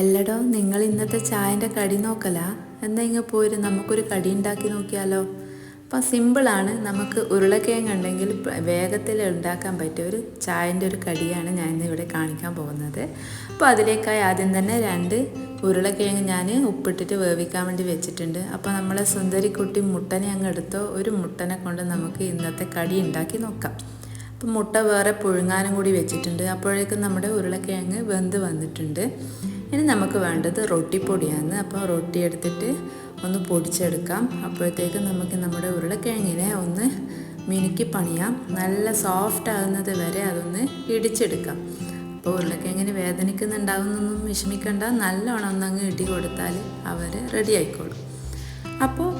എല്ലടോ നിങ്ങൾ ഇന്നത്തെ ചായന്റെ കടി നോക്കല? എന്നാ ഇങ്ങ് പോയിട്ട് നമുക്കൊരു കടി ഉണ്ടാക്കി നോക്കിയാലോ. അപ്പം സിമ്പിളാണ് നമുക്ക് ഉരുളക്കിഴങ്ങ് ഉണ്ടെങ്കിൽ വേഗത്തിൽ ഉണ്ടാക്കാൻ പറ്റിയ ഒരു ചായന്റെ ഒരു കടിയാണ് ഞാൻ ഇന്ന് ഇവിടെ കാണിക്കാൻ പോകുന്നത്. അപ്പോൾ അതിലേക്കായി ആദ്യം തന്നെ രണ്ട് ഉരുളക്കിഴങ്ങ് ഞാൻ ഉപ്പിട്ടിട്ട് വേവിക്കാൻ വേണ്ടി വെച്ചിട്ടുണ്ട്. അപ്പോൾ നമ്മളെ സുന്ദരിക്കുട്ടി മുട്ടനെ അങ്ങ് എടുത്തോ ഒരു മുട്ടനെ കൊണ്ട് നമുക്ക് ഇന്നത്തെ കടി ഉണ്ടാക്കി നോക്കാം. അപ്പം മുട്ട വേറെ പുഴുങ്ങാനും കൂടി വെച്ചിട്ടുണ്ട്. അപ്പോഴേക്കും നമ്മുടെ ഉരുളക്കിഴങ്ങ് വെന്ത് വന്നിട്ടുണ്ട്. ഇനി നമുക്ക് വേണ്ടത് റൊട്ടിപ്പൊടിയാണ്. അപ്പോൾ റൊട്ടി എടുത്തിട്ട് ഒന്ന് പൊടിച്ചെടുക്കാം. അപ്പോഴത്തേക്ക് നമുക്ക് നമ്മുടെ ഉരുളക്കിഴങ്ങിനെ ഒന്ന് മിനുക്കി പണിയാം. നല്ല സോഫ്റ്റ് ആകുന്നത് വരെ അതൊന്ന് ഇടിച്ചെടുക്കാം. അപ്പോൾ ഉരുളക്കിഴങ്ങിന് വേദനിക്കുന്നുണ്ടാവുന്നൊന്നും വിഷമിക്കേണ്ട. നല്ലോണം ഒന്നങ്ങ് ഇടി കൊടുത്താൽ അവർ റെഡി ആയിക്കോളും. അപ്പോൾ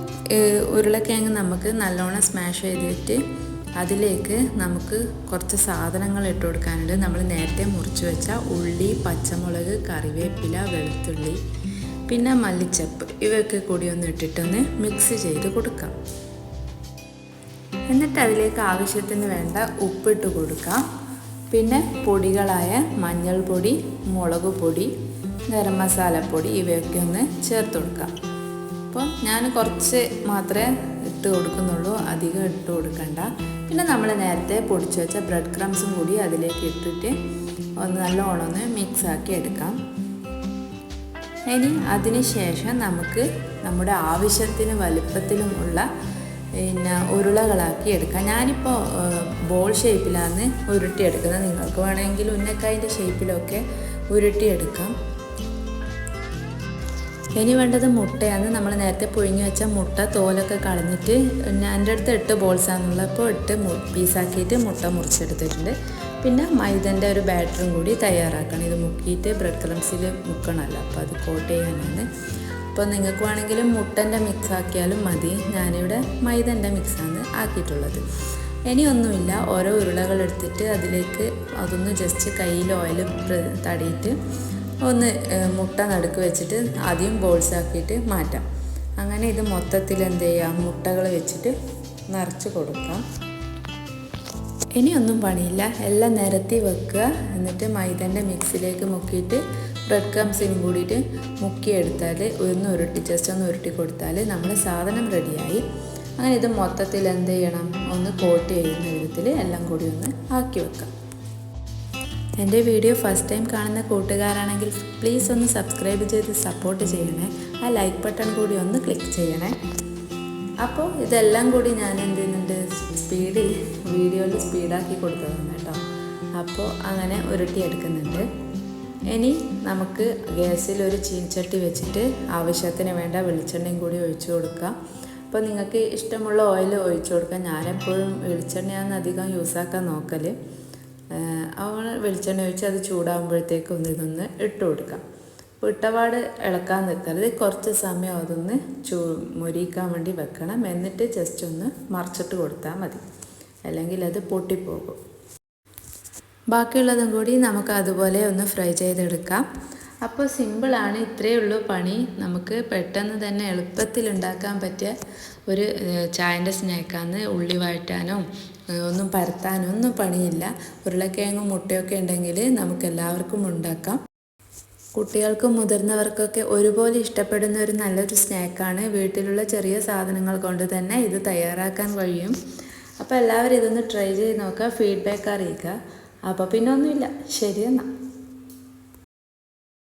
ഉരുളക്കിഴങ്ങ് നമുക്ക് നല്ലോണം സ്മാഷ് ചെയ്തിട്ട് അതിലേക്ക് നമുക്ക് കുറച്ച് സാധനങ്ങൾ ഇട്ട് കൊടുക്കാനുണ്ട്. നമ്മൾ നേരത്തെ മുറിച്ച് വെച്ച ഉള്ളി പച്ചമുളക് കറിവേപ്പില വെളുത്തുള്ളി പിന്നെ മല്ലിച്ചപ്പ്. ഇവയൊക്കെ കൂടി ഒന്ന് ഇട്ടിട്ടൊന്ന് മിക്സ് ചെയ്ത് കൊടുക്കാം. എന്നിട്ട് അതിലേക്ക് ആവശ്യത്തിന് വേണ്ട ഉപ്പിട്ട് കൊടുക്കാം. പിന്നെ പൊടികളായ മഞ്ഞൾപ്പൊടി മുളക് പൊടി ഗരം മസാലപ്പൊടി ഇവയൊക്കെ ഒന്ന് ചേർത്ത് കൊടുക്കാം. അപ്പോൾ ഞാൻ കുറച്ച് മാത്രമേ ഇട്ട് കൊടുക്കുന്നുള്ളൂ. അധികം ഇട്ട് കൊടുക്കണ്ട. പിന്നെ നമ്മൾ നേരത്തെ പൊടിച്ചു വെച്ച ബ്രെഡ് ക്രംസും കൂടി അതിലേക്ക് ഇട്ടിട്ട് ഒന്ന് നല്ലോണം ഒന്ന് മിക്സ് ആക്കി എടുക്കാം. ഇനി അതിന് ശേഷം നമുക്ക് നമ്മുടെ ആവശ്യത്തിന് വലുപ്പത്തിലുമുള്ള പിന്നെ ഉരുളകളാക്കി എടുക്കാം. ഞാനിപ്പോൾ ബോൾ ഷേപ്പിലാണ് ഉരുട്ടിയെടുക്കുന്നത് നിങ്ങൾക്ക് വേണമെങ്കിൽ ഉന്നക്കായിന്റെ ഷേപ്പിലൊക്കെ ഉരുട്ടിയെടുക്കാം ഇനി വേണ്ടത് മുട്ടയാണ്. നമ്മൾ നേരത്തെ പുഴുങ്ങി വെച്ച മുട്ട തോലൊക്കെ കളഞ്ഞിട്ട് എന്റെ അടുത്ത് എട്ട് ബോൾസാണെന്നുള്ളത് അപ്പോൾ എട്ട് പീസാക്കിയിട്ട് മുട്ട മുറിച്ചെടുത്തിട്ടുണ്ട്. പിന്നെ മൈദന്റെ ഒരു ബാറ്ററും കൂടി തയ്യാറാക്കണം. ഇത് മുക്കിയിട്ട് ബ്രെഡ് ക്രംസിൽ മുക്കണമല്ലോ. അപ്പോൾ അത് കോട്ട് ചെയ്യാനാണ്. അപ്പോൾ നിങ്ങൾക്ക് വേണമെങ്കിലും മുട്ടന്റെ മിക്സ് ആക്കിയാലും മതി. ഞാനിവിടെ മൈദന്റെ മിക്സാണ് ആക്കിയിട്ടുള്ളത്. ഇനി ഒന്നുമില്ല. ഓരോ ഉരുളകൾ എടുത്തിട്ട് അതിലേക്ക് അതൊന്ന് ജസ്റ്റ് കയ്യിൽ ഓയിൽ തടിയിട്ട് ഒന്ന് മുട്ട നടുക്ക് വെച്ചിട്ട് ആദ്യം ബോൾസ് ആക്കിയിട്ട് മാറ്റാം. അങ്ങനെ ഇത് മൊത്തത്തിൽ എന്ത് ചെയ്യാം? മുട്ടകൾ വെച്ചിട്ട് നിറച്ച് കൊടുക്കാം. ഇനിയൊന്നും പണിയില്ല. എല്ലാം നിരത്തി വെക്കുക. എന്നിട്ട് മൈദന്റെ മിക്സിലേക്ക് മുക്കിയിട്ട് ബ്രെഡ് ക്രംസിനും കൂടിയിട്ട് മുക്കിയെടുത്താൽ ഒന്ന് ഉരുട്ടി ജസ്റ്റ് ഒന്ന് ഉരുട്ടി കൊടുത്താൽ നമ്മുടെ സാധനം റെഡിയായി അങ്ങനെ ഇത് മൊത്തത്തിൽ എന്ത് ചെയ്യണം? ഒന്ന് കോട്ട് ചെയ്യുന്ന വിധത്തിൽ എല്ലാം കൂടി ഒന്ന് ആക്കി വെക്കാം. എന്റെ വീഡിയോ ഫസ്റ്റ് ടൈം കാണുന്ന കൂട്ടുകാരാണെങ്കിൽ പ്ലീസ് ഒന്ന് സബ്സ്ക്രൈബ് ചെയ്ത് സപ്പോർട്ട് ചെയ്യണേ. ആ ലൈക്ക് ബട്ടൺ കൂടി ഒന്ന് ക്ലിക്ക് ചെയ്യണേ. അപ്പോൾ ഇതെല്ലാം കൂടി ഞാൻ എന്ത് ചെയ്യുന്നുണ്ട്? സ്പീഡിൽ വീഡിയോയിൽ സ്പീഡാക്കി കൊടുത്തതാണ് കേട്ടോ. അപ്പോൾ അങ്ങനെ ഉരുട്ടി ഉരുട്ടിയെടുക്കുന്നുണ്ട് ഇനി നമുക്ക് ഗ്യാസിൽ ഒരു ചീൻചട്ടി വെച്ചിട്ട് ആവശ്യത്തിന് വേണ്ട വെളിച്ചെണ്ണയും കൂടി ഒഴിച്ചു കൊടുക്കാം. അപ്പോൾ നിങ്ങൾക്ക് ഇഷ്ടമുള്ള ഓയിൽ ഒഴിച്ചു കൊടുക്കാം. ഞാനെപ്പോഴും വെളിച്ചെണ്ണയാണ് അധികം യൂസാക്കാൻ നോക്കൽ അവൾ വെളിച്ചെണ്ണ ഒഴിച്ച് അത് ചൂടാകുമ്പോഴത്തേക്കും ഇതൊന്ന് ഇട്ട് കൊടുക്കാം. അപ്പോൾ ഇട്ടപാട് ഇളക്കാൻ നിൽക്കരുത് കുറച്ച് സമയം അതൊന്ന് ചൂ മുരിക്കാൻ വേണ്ടി വെക്കണം. എന്നിട്ട് ജസ്റ്റ് ഒന്ന് മറിച്ചിട്ട് കൊടുത്താൽ മതി. അല്ലെങ്കിൽ അത് പൊട്ടിപ്പോകും. ബാക്കിയുള്ളതും കൂടി നമുക്ക് അതുപോലെ ഒന്ന് ഫ്രൈ ചെയ്തെടുക്കാം. അപ്പോൾ സിമ്പിളാണ് ഇത്രയേ ഉള്ളൂ പണി. നമുക്ക് പെട്ടെന്ന് തന്നെ എളുപ്പത്തിൽ ഉണ്ടാക്കാൻ പറ്റിയ ഒരു ചായന്റെ സ്നാക്കാന്ന് ഉള്ളി വഴറ്റാനോ ഒന്നും പരത്താനോ ഒന്നും പണിയില്ല. ഉരുളക്കിഴങ്ങും മുട്ടയൊക്കെ ഉണ്ടെങ്കിൽ നമുക്ക് എല്ലാവർക്കും ഉണ്ടാക്കാം. കുട്ടികൾക്കും മുതിർന്നവർക്കൊക്കെ ഒരുപോലെ ഇഷ്ടപ്പെടുന്ന ഒരു നല്ലൊരു സ്നാക്കാണ്. വീട്ടിലുള്ള ചെറിയ സാധനങ്ങൾ കൊണ്ട് തന്നെ ഇത് തയ്യാറാക്കാൻ കഴിയും. അപ്പോൾ എല്ലാവരും ഇതൊന്ന് ട്രൈ ചെയ്ത് നോക്കുക ഫീഡ്ബാക്ക് അറിയിക്കുക. അപ്പോൾ പിന്നെ ഒന്നുമില്ല. ശരി എന്നാൽ